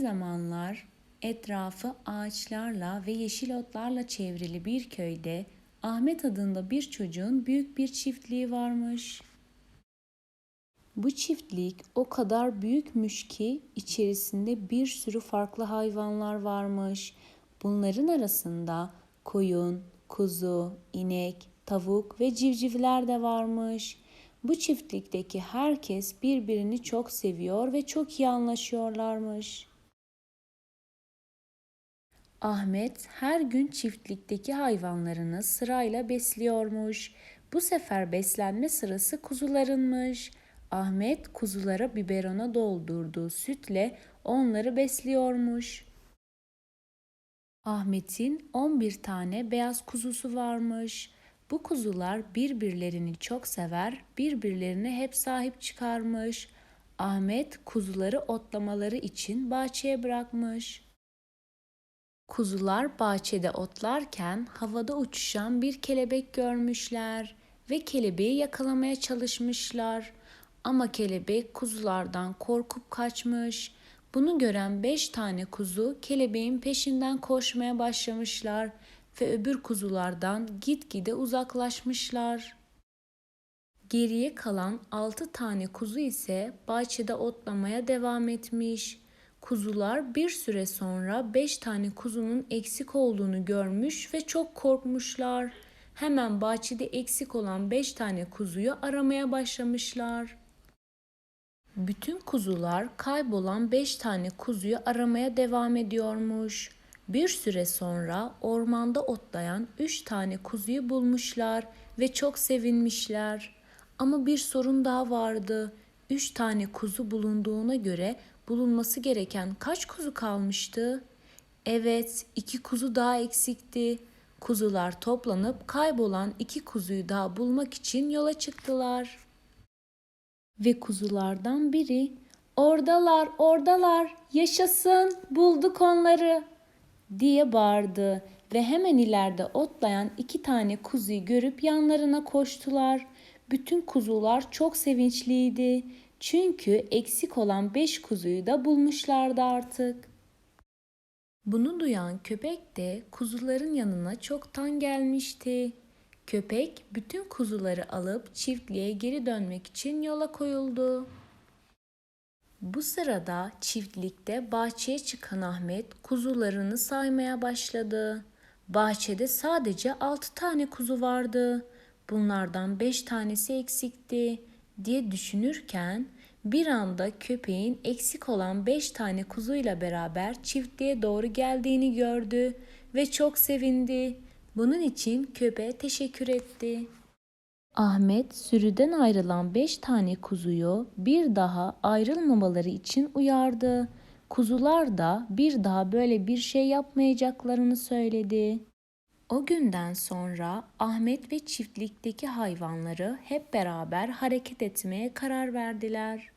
zamanlar etrafı ağaçlarla ve yeşil otlarla çevrili bir köyde Ahmet adında bir çocuğun büyük bir çiftliği varmış. Bu çiftlik o kadar büyükmüş ki içerisinde bir sürü farklı hayvanlar varmış. Bunların arasında koyun, kuzu, inek, tavuk ve civcivler de varmış. Bu çiftlikteki herkes birbirini çok seviyor ve çok iyi anlaşıyorlarmış. Ahmet her gün çiftlikteki hayvanlarını sırayla besliyormuş. Bu sefer beslenme sırası kuzularınmış. Ahmet kuzulara biberona doldurduğu sütle onları besliyormuş. Ahmet'in 11 tane beyaz kuzusu varmış. Bu kuzular birbirlerini çok sever, birbirlerine hep sahip çıkarmış. Ahmet kuzuları otlamaları için bahçeye bırakmış. Kuzular bahçede otlarken havada uçuşan bir kelebek görmüşler ve kelebeği yakalamaya çalışmışlar. Ama kelebek kuzulardan korkup kaçmış. Bunu gören beş tane kuzu kelebeğin peşinden koşmaya başlamışlar ve öbür kuzulardan gitgide uzaklaşmışlar. Geriye kalan altı tane kuzu ise bahçede otlamaya devam etmiş. Kuzular bir süre sonra beş tane kuzunun eksik olduğunu görmüş ve çok korkmuşlar. Hemen bahçede eksik olan beş tane kuzuyu aramaya başlamışlar. Bütün kuzular kaybolan beş tane kuzuyu aramaya devam ediyormuş. Bir süre sonra ormanda otlayan üç tane kuzuyu bulmuşlar ve çok sevinmişler. Ama bir sorun daha vardı. Üç tane kuzu bulunduğuna göre bulunması gereken kaç kuzu kalmıştı? Evet, iki kuzu daha eksikti. Kuzular toplanıp kaybolan iki kuzuyu daha bulmak için yola çıktılar. Ve kuzulardan biri "Oradalar, oradalar. Yaşasın, bulduk onları." diye bağırdı ve hemen ileride otlayan iki tane kuzuyu görüp yanlarına koştular. Bütün kuzular çok sevinçliydi. Çünkü eksik olan beş kuzuyu da bulmuşlardı artık. Bunu duyan köpek de kuzuların yanına çoktan gelmişti. Köpek bütün kuzuları alıp çiftliğe geri dönmek için yola koyuldu. Bu sırada çiftlikte bahçeye çıkan Ahmet kuzularını saymaya başladı. Bahçede sadece altı tane kuzu vardı. Bunlardan beş tanesi eksikti diye düşünürken bir anda köpeğin eksik olan beş tane kuzuyla beraber çiftliğe doğru geldiğini gördü ve çok sevindi. Bunun için köpeğe teşekkür etti. Ahmet sürüden ayrılan beş tane kuzuyu bir daha ayrılmamaları için uyardı. Kuzular da bir daha böyle bir şey yapmayacaklarını söyledi. O günden sonra Ahmet ve çiftlikteki hayvanları hep beraber hareket etmeye karar verdiler.